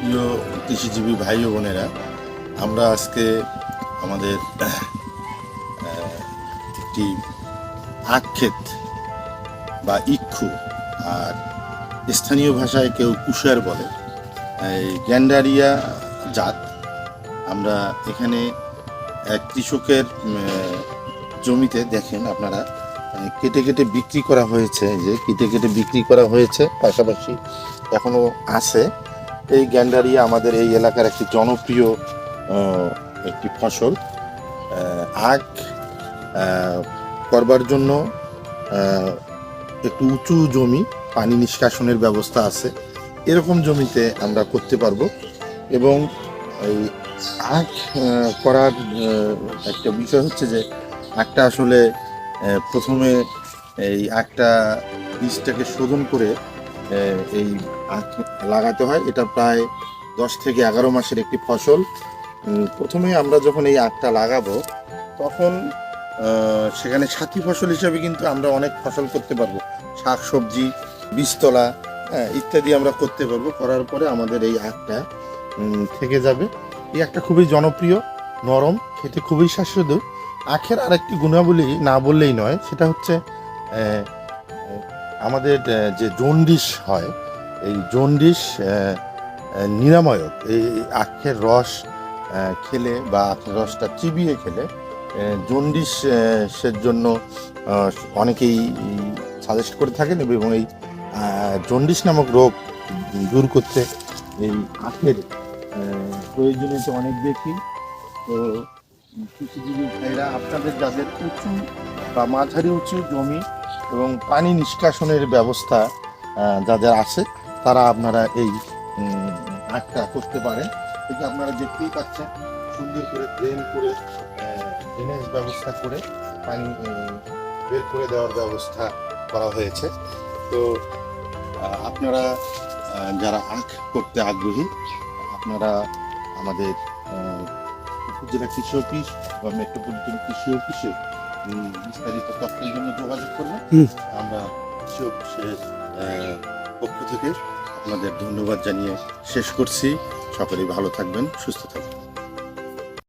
প্রিয় কৃষিজীবী ভাই ও বোনেরা, আমরা আজকে আমাদের একটি আখ ক্ষেত বা ইক্ষু, আর স্থানীয় ভাষায় কেউ কুশার বলে। এই গ্যান্ডারিয়া জাত, আমরা এখানে এক কৃষকের জমিতে দেখেন আপনারা কেটে কেটে বিক্রি করা হয়েছে যে কেটে কেটে বিক্রি করা হয়েছে, পাশাপাশি এখনও আছে। এই গ্যান্ডারিয়া আমাদের এই এলাকার একটি জনপ্রিয় একটি ফসল। আখ করবার জন্য একটু উঁচু জমি, পানি নিষ্কাশনের ব্যবস্থা আছে। এরকম জমিতে আমরা করতে পারব এবং এই আখ করার একটা বিষয় হচ্ছে যে, আখটা আসলে প্রথমে এই আখটা বীজটাকে শোধন করে এই লাগাতে হয়। এটা প্রায় দশ থেকে এগারো মাসের একটি ফসল। প্রথমে আমরা যখন এই আখটা লাগাবো তখন সেখানে সাথী ফসল হিসাবে কিন্তু আমরা অনেক ফসল করতে পারব। শাক সবজি বীজতলা হ্যাঁ, ইত্যাদি আমরা করতে পারব। করার পরে আমাদের এই আখটা থেকে যাবে। এই আখটা খুবই জনপ্রিয় নরম খেতে খুবই সুস্বাদু আখের আরেকটি গুণাবলী না বললেই নয় সেটা হচ্ছে আমাদের যে জন্ডিস হয় এই জন্ডিস নিরাময়ক এই আখের রস খেলে বা আখের রসটা চিবিয়ে খেলে আহ, জন্ডিস সের জন্য অনেকেই সাজেস্ট করে থাকেন এবং এই জন্ডিস নামক রোগ দূর করতে এই আখের প্রয়োজনীয়তা অনেক বেশি। তো কৃষিজীবী ভাইরা আপনাদের যাদের উঁচু বা মাঝারি উঁচু জমি এবং পানি নিষ্কাশনের ব্যবস্থা যাদের আছে, তারা আপনারা এই আখটা করতে পারেন। এটা আপনারা দেখতেই পাচ্ছেন, সুন্দর করে ড্রেন করে ড্রেনেজ ব্যবস্থা করে পানি বের করে দেওয়ার ব্যবস্থা করা হয়েছে। তো আপনারা যারা আখ করতে আগ্রহী, আপনারা আমাদের উপজেলা কৃষি অফিস বা মেট্রোপলিটন কৃষি অফিসে বিস্তারিত তথ্যের জন্য যোগাযোগ আমরা কৃষি পক্ষ থেকে আপনাদের ধন্যবাদ জানিয়ে শেষ করছি। সকলেই ভালো থাকবেন সুস্থ থাকবেন।